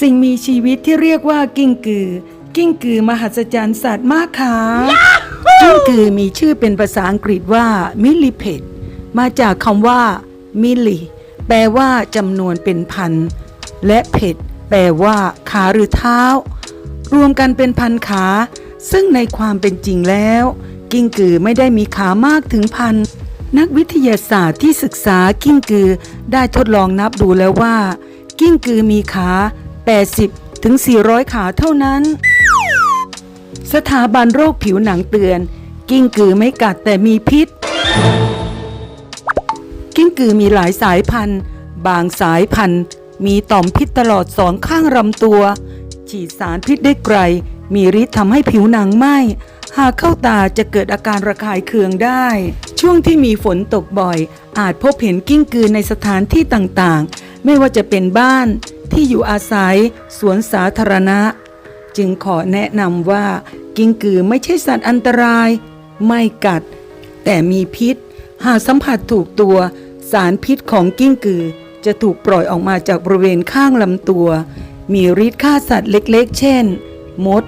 สิ่งมีชีวิตที่เรียกว่ากิ้งกือ กิ้งกือมหัศจรรย์สัตว์มากค่ะกิ้งกือมีชื่อเป็นภาษาอังกฤษว่ามิลลิเพดมาจากคำว่ามิลลิแปลว่าจำนวนเป็นพัน และเพดแปลว่าขาหรือเท้า รวมกันเป็นพันขา ซึ่งในความเป็นจริงแล้ว กิ้งกือไม่ได้มีขามากถึงพัน นักวิทยาศาสตร์ที่ศึกษากิ้งกือได้ทดลองนับดูแล้วว่า กิ้งกือมีขา 80 ถึง 400 ขาเท่านั้น สถาบันโรคผิวหนังเตือน กิ้งกือไม่กัดแต่มีพิษ กิ้งกือมีหลายสายพันธุ์ บางสายพันธุ์ มีต่อมพิษตลอดสองข้างลำตัว ฉีดสารพิษได้ไกล มีฤทธิ์ทำให้ผิวหนังไหม้หากเข้าตาจะเกิดอาการระคายเคืองได้ ช่วงที่มีฝนตกบ่อย อาจพบเห็นกิ้งกือในสถานที่ต่างๆ ไม่ว่าจะเป็นบ้าน ที่อยู่อาศัยสวนสาธารณะ จึงขอแนะนำว่า กิ้งกือไม่ใช่สัตว์อันตราย ไม่กัด แต่มีพิษ หากสัมผัสถูกตัวสารพิษของกิ้งกือ จะถูกปล่อยออกมาจากบริเวณข้างลำตัว มีฤทธิ์ฆ่าสัตว์เล็กๆ เช่น มด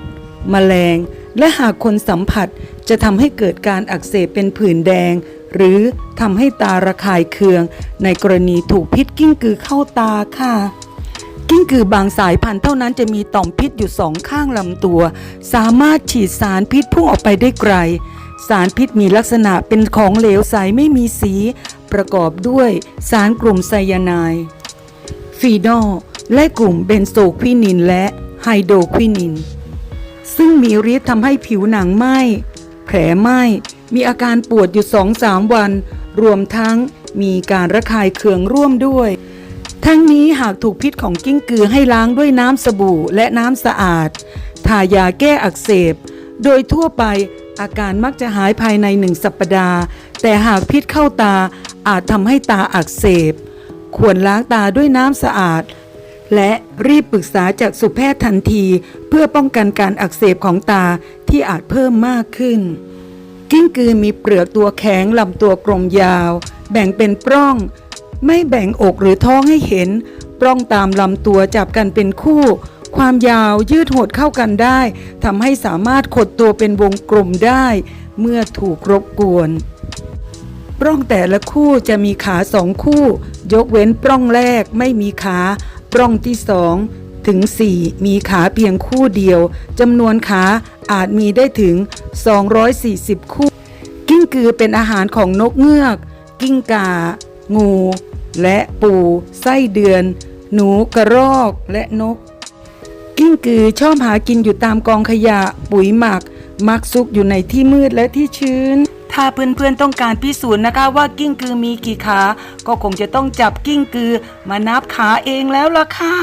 แมลง และหากคนสัมผัสจะทำให้เกิดการอักเสบเป็นผื่นแดง หรือทำให้ตาระคายเคือง ในกรณีถูกพิษกิ้งกือเข้าตาค่ะ กิ้งกือบางสายพันธุ์เท่านั้นจะมีต่อมพิษอยู่สองข้างลำตัว สามารถฉีดสารพิษพุ่งออกไปได้ไกล สารพิษมีลักษณะเป็นของเหลวใสไม่มีสี ประกอบด้วยสารกลุ่มไซยาไนด์ฟีนอลและกลุ่มเบนโซควินินและไฮโดรควินิน ซึ่งมีฤทธิ์ทำให้ผิวหนังไหม้แผลไหม้มีอาการปวดอยู่สองสามวัน รวมทั้งมีการระคายเคืองร่วมด้วย ทั้งนี้หากถูกพิษของกิ้งกือให้ล้างด้วยน้ำสบู่และน้ำสะอาด ทายาแก้อักเสบ โดยทั่วไปอาการมักจะหายภายในหนึ่งสัปดาห์ แต่หากพิษเข้าตาอาจทำให้ตาอักเสบ ควรล้างตาด้วยน้ำสะอาด และรีบปรึกษาจากสุแพทย์ทันที เพื่อป้องกันการอักเสบของตาที่อาจเพิ่มมากขึ้น กิ้งกือมีเปลือกตัวแข็งลำตัวกลมยาว แบ่งเป็นปล้อง ไม่แบ่งอกหรือท้องให้เห็น ปล้องตามลำตัวจับกันเป็นคู่ ความยาวยืดหดเข้ากันได้ทำให้สามารถขดตัวเป็นวงกลมได้ เมื่อถูกรบกวน ปล้องแต่ละคู่จะมีขาสองคู่ ยกเว้นปล้องแรกไม่มีขา ปล้องที่สองถึง 4 มีขาเพียงคู่เดียวจำนวนขาอาจมีได้ถึง 240 คู่ กิ้งกือเป็นอาหารของนกเงือก กิ้งกา งู และปูไส้เดือน หนูกระรอกและนก กิ้งกือชอบหากินอยู่ตามกองขยะ ปุ๋ยหมัก มักซุกอยู่ในที่มืดและที่ชื้น ถ้าเพื่อนๆต้องการพิสูจน์นะคะว่ากิ้งกือมีกี่ขา ก็คงจะต้องจับกิ้งกือมานับขาเองแล้วล่ะค่ะ